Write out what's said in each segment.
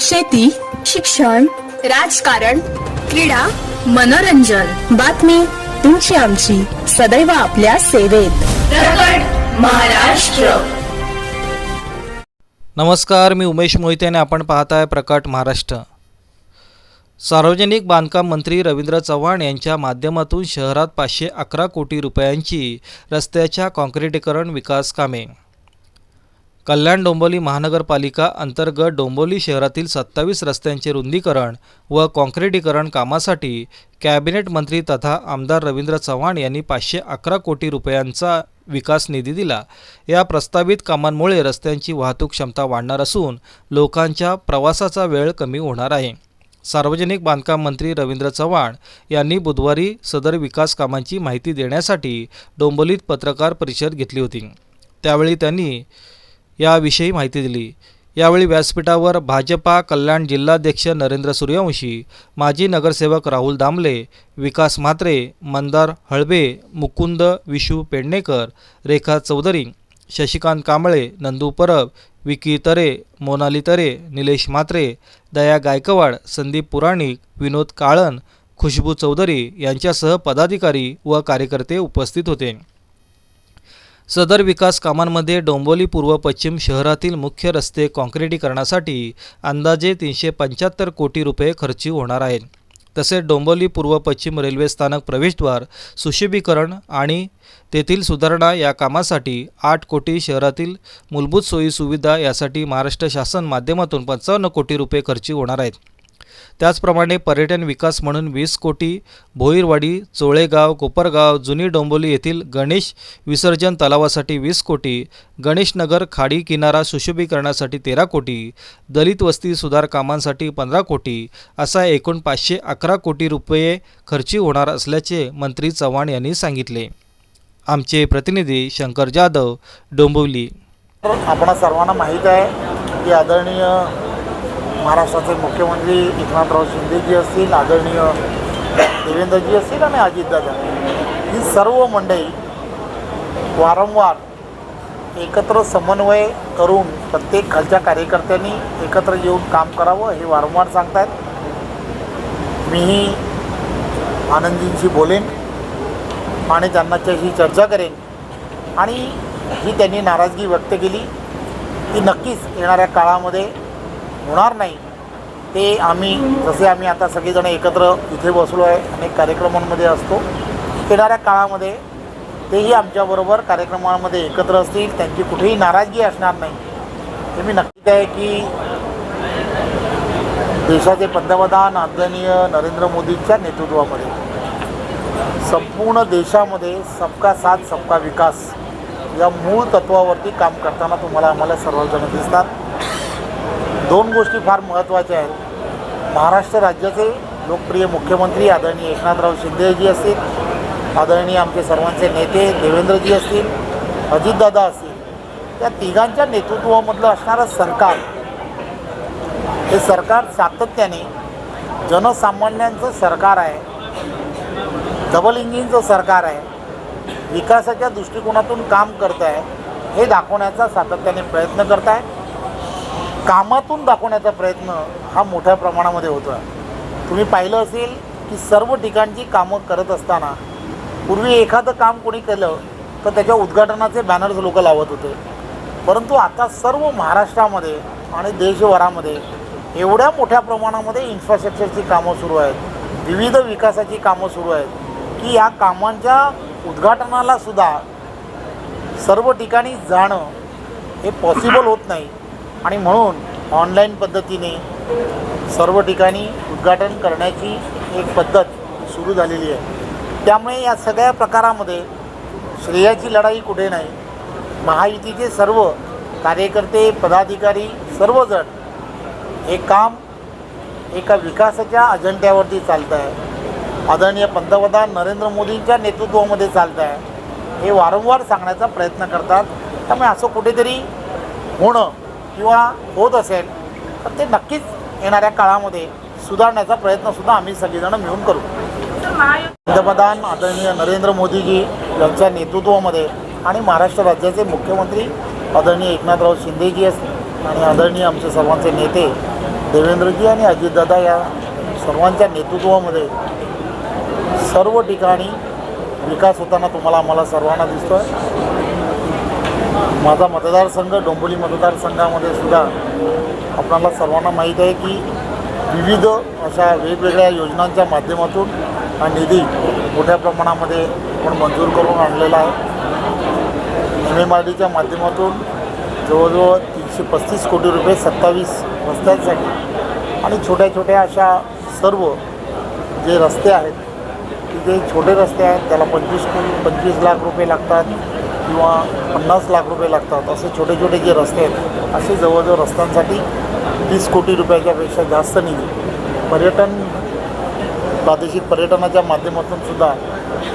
शेती शिक्षण राजकारण क्रीडा मनोरंजन. बातमी तुमची आमची. सदैव आपल्या सेवेत. प्रकट महाराष्ट्र. नमस्कार मी उमेश मोहिते आणि आपण पाहताय प्रकाट महाराष्ट्र. सार्वजनिक बांधकाम मंत्री रवींद्र चव्हाण यांच्या माध्यमातून शहरात पाचशे अकरा कोटी रुपयांची रस्त्याच्या काँक्रिटीकरण विकास कामे कल्याण डोंबोली महानगरपालिका अंतर्गत डोंबोली शहरातील सत्तावीस रस्त्यांचे रुंदीकरण व काँक्रिटीकरण कामासाठी कॅबिनेट मंत्री तथा आमदार रवींद्र चव्हाण यांनी पाचशे अकरा कोटी रुपयांचा विकास निधी दिला. या प्रस्तावित कामांमुळे रस्त्यांची वाहतूक क्षमता वाढणार असून लोकांच्या प्रवासाचा वेळ कमी होणार आहे. सार्वजनिक बांधकाम मंत्री रवींद्र चव्हाण यांनी बुधवारी सदर विकास कामांची माहिती देण्यासाठी डोंबोलीत पत्रकार परिषद घेतली होती. त्यावेळी त्यांनी याविषयी माहिती दिली. यावेळी व्यासपीठावर भाजपा कल्याण जिल्हाध्यक्ष नरेंद्र सूर्यवंशी माजी नगरसेवक राहुल दामले विकास म्हात्रे मंदार हळबे मुकुंद विशू पेडणेकर रेखा चौधरी शशिकांत कांबळे नंदू परब विकी तरे मोनाली तरे निलेश म्हात्रे दया गायकवाड संदीप पुराणिक विनोद काळन खुशबू चौधरी यांच्यासह पदाधिकारी व कार्यकर्ते उपस्थित होते. सदर विकास कामांमध्ये डोंबोली पूर्व पश्चिम शहरातील मुख्य रस्ते काँक्रिटीकरणासाठी अंदाजे तीनशे पंच्याहत्तर कोटी रुपये खर्ची होणार आहेत. तसेच डोंबोली पूर्व पश्चिम रेल्वे स्थानक प्रवेशद्वार सुशोभीकरण आणि तेथील सुधारणा या कामासाठी आठ कोटी शहरातील मूलभूत सोयी सुविधा यासाठी महाराष्ट्र शासन माध्यमातून पंचावन्न कोटी रुपये खर्ची होणार आहेत. त्याचप्रमाणे पर्यटन विकास म्हणून वीस कोटी भोईरवाडी चोळेगाव कोपरगाव जुनी डोंबोली येथील गणेश विसर्जन तलावासाठी वीस कोटी गणेशनगर खाडी किनारा सुशोभीकरणासाठी तेरा कोटी दलित वस्ती सुधार कामांसाठी पंधरा कोटी असा एकूण पाचशे अकरा कोटी रुपये खर्ची होणार असल्याचे मंत्री चव्हाण यांनी सांगितले. आमचे प्रतिनिधी शंकर जाधव डोंबिवली आपण सर्वांना माहीत आहे की आदरणीय महाराष्ट्राचे मुख्यमंत्री एकनाथराव शिंदेजी असतील आदरणीय देवेंद्रजी असतील आणि अजितदादा. ही सर्व मंडळी वारंवार एकत्र समन्वय करून प्रत्येक खालच्या कार्यकर्त्यांनी एकत्र येऊन काम करावं हे वारंवार सांगतायत. मीही आनंदींशी बोलेन आणि त्यांनाच्याशी चर्चा करेन. आणि जी त्यांनी नाराजगी व्यक्त केली ती नक्कीच येणाऱ्या काळामध्ये होणार नाही. ते आम्ही जसे आम्ही आता सगळेजण एकत्र इथे बसलो आहे अनेक कार्यक्रमांमध्ये असतो येणाऱ्या काळामध्ये तेही आमच्याबरोबर कार्यक्रमांमध्ये एकत्र असतील त्यांची कुठेही नाराजगी असणार नाही. हे मी नक्कीच आहे की देशाचे पंतप्रधान आदरणीय नरेंद्र मोदींच्या नेतृत्वामध्ये संपूर्ण देशामध्ये सबका साथ सबका विकास या मूळ तत्वावरती काम करताना तुम्हाला आम्हाला सर्वजण दिसतात. दोन गोष्टी फार महत्त्वाच्या आहेत. महाराष्ट्र राज्याचे लोकप्रिय मुख्यमंत्री आदरणीय एकनाथराव शिंदेजी असतील आदरणीय आमचे सर्वांचे नेते देवेंद्रजी असतील अजितदादा असतील त्या तिघांच्या नेतृत्वामधलं असणारं सरकार हे सरकार सातत्याने जनसामान्यांचं सरकार आहे डबल इंजिनचं सरकार आहे विकासाच्या दृष्टिकोनातून काम करत आहे हे दाखवण्याचा सातत्याने प्रयत्न करत आहे. कामातून दाखवण्याचा प्रयत्न हा मोठ्या प्रमाणामध्ये होतो आहे तुम्ही पाहिलं असेल की सर्व ठिकाणची कामं करत असताना पूर्वी एखादं काम कोणी केलं तर त्याच्या उद्घाटनाचे बॅनर्स लोक लावत होते. परंतु आता सर्व महाराष्ट्रामध्ये आणि देशभरामध्ये एवढ्या मोठ्या प्रमाणामध्ये इन्फ्रास्ट्रक्चरची कामं सुरू आहेत विविध विकासाची कामं सुरू आहेत की या कामांच्या उद्घाटनाला सुद्धा सर्व ठिकाणी जाणं हे पॉसिबल होत नाही. आणि म्हणून ऑनलाईन पद्धतीने सर्व ठिकाणी उद्घाटन करण्याची एक पद्धत सुरू झालेली आहे. त्यामुळे या सगळ्या प्रकारामध्ये श्रेयाची लढाई कुठे नाही. महायुतीचे सर्व कार्यकर्ते पदाधिकारी सर्वजण हे काम एका विकासाच्या अजेंड्यावरती चालतं आहे आदरणीय पंतप्रधान नरेंद्र मोदींच्या नेतृत्वामध्ये चालतं आहे हे वारंवार सांगण्याचा प्रयत्न करतात. त्यामुळे असं कुठेतरी होणं किंवा होत असेल तर ते नक्कीच येणाऱ्या काळामध्ये सुधारण्याचा प्रयत्नसुद्धा आम्ही सगळीजणं मिळून करू. पंतप्रधान आदरणीय नरेंद्र मोदीजी यांच्या नेतृत्वामध्ये आणि महाराष्ट्र राज्याचे मुख्यमंत्री आदरणीय एकनाथराव शिंदेजी असतील आणि आदरणीय आमचे सर्वांचे नेते देवेंद्रजी आणि अजितदादा या सर्वांच्या नेतृत्वामध्ये सर्व ठिकाणी विकास होताना तुम्हाला आम्हाला सर्वांना दिसतो आहे माझा मतदारसंघ डोंबिवली मतदारसंघामध्ये सुद्धा आपल्याला सर्वांना माहीत आहे की विविध अशा वेगवेगळ्या योजनांच्या माध्यमातून हा निधी मोठ्या प्रमाणामध्ये आपण मंजूर करून आणलेला आहे. एम एम आय डीच्या माध्यमातून जवळजवळ तीनशे पस्तीस कोटी रुपये सत्तावीस रस्त्यांसाठी आणि छोट्या छोट्या अशा सर्व जे रस्ते आहेत की जे छोटे रस्ते आहेत त्याला पंचवीस कोटी पंचवीस लाख रुपये लागतात. किंवा पन्नास लाख रुपये लागतात असे छोटे छोटे जे रस्ते आहेत असे जवळजवळ रस्त्यांसाठी तीस कोटी रुपयाच्यापेक्षा जास्त निधी. पर्यटन प्रादेशिक पर्यटनाच्या माध्यमातून सुद्धा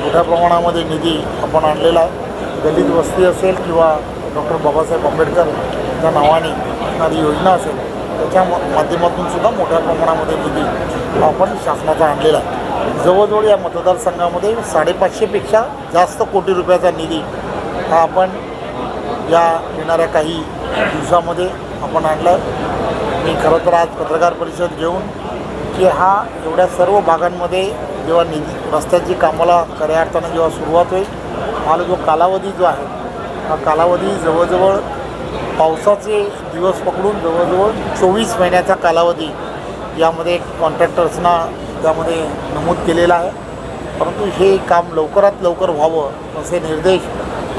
मोठ्या प्रमाणामध्ये निधी आपण आणलेला आहे. दलित वस्ती असेल किंवा डॉक्टर बाबासाहेब आंबेडकर यांच्या नावाने असणारी योजना असेल त्याच्या माध्यमातून सुद्धा मोठ्या प्रमाणामध्ये निधी आपण शासनाचा आणलेला आहे. जवळजवळ या मतदारसंघामध्ये साडेपाचशेपेक्षा जास्त कोटी रुपयाचा निधी हा आपण या येणाऱ्या काही दिवसामध्ये आपण आणला. आहे मी खरं तर आज पत्रकार परिषद घेऊन की हा एवढ्या सर्व भागांमध्ये जेव्हा निधी रस्त्याची कामाला खऱ्या अर्थानं जेव्हा सुरुवात होईल हा जो कालावधी जो आहे हा कालावधी जवळजवळ पावसाचे दिवस पकडून जवळजवळ चोवीस महिन्याचा कालावधी यामध्ये कॉन्ट्रॅक्टर्सना त्यामध्ये नमूद केलेला आहे. परंतु हे काम लवकरात लवकर व्हावं असे निर्देश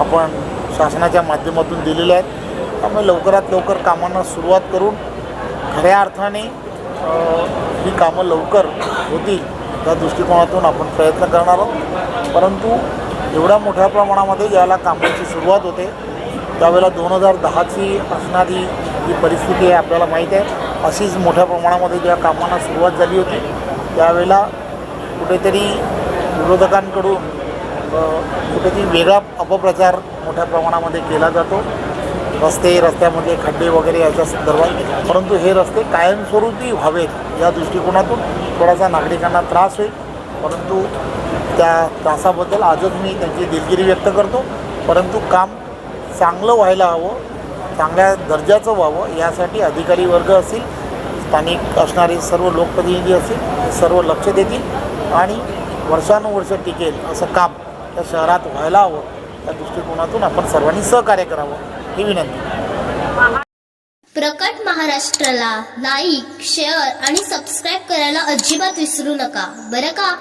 आपण शासनाच्या माध्यमातून दिलेल्या आहेत. त्यामुळे लवकरात लवकर कामांना सुरुवात करून खऱ्या अर्थाने ही कामं लवकर होतील त्या दृष्टिकोनातून आपण प्रयत्न करणार आहोत. परंतु एवढ्या मोठ्या प्रमाणामध्ये ज्यावेळेला कामांची सुरुवात होते. त्यावेळेला दोन हजार दहाची असणारी जी परिस्थिती आहे आपल्याला माहीत आहे. अशीच मोठ्या प्रमाणामध्ये ज्या कामांना सुरुवात झाली होती त्यावेळेला कुठेतरी विरोधकांकडून कुठेतरी वेगळा अपप्रचार मोठ्या प्रमाणामध्ये केला जातो. रस्ते रस्त्यामध्ये खड्डे वगैरे याच्या संदर्भात. परंतु हे रस्ते कायमस्वरूपी व्हावेत या दृष्टिकोनातून थोडासा नागरिकांना त्रास होईल. परंतु त्या त्रासाबद्दल आजच मी त्यांची दिलगिरी व्यक्त करतो. परंतु काम चांगलं व्हायला हवं चांगल्या दर्जाचं व्हावं यासाठी अधिकारी वर्ग असतील स्थानिक असणारे सर्व लोकप्रतिनिधी असतील सर्व लक्ष देतील आणि वर्षानुवर्ष टिकेल असं काम या शहरात व्हायला हवं. त्या दृष्टिकोनातून आपण सर्वांनी सहकार्य करावं. ही विनंती. प्रकट महाराष्ट्राला लाईक शेअर आणि सबस्क्राईब करायला अजिबात विसरू नका. बरं का?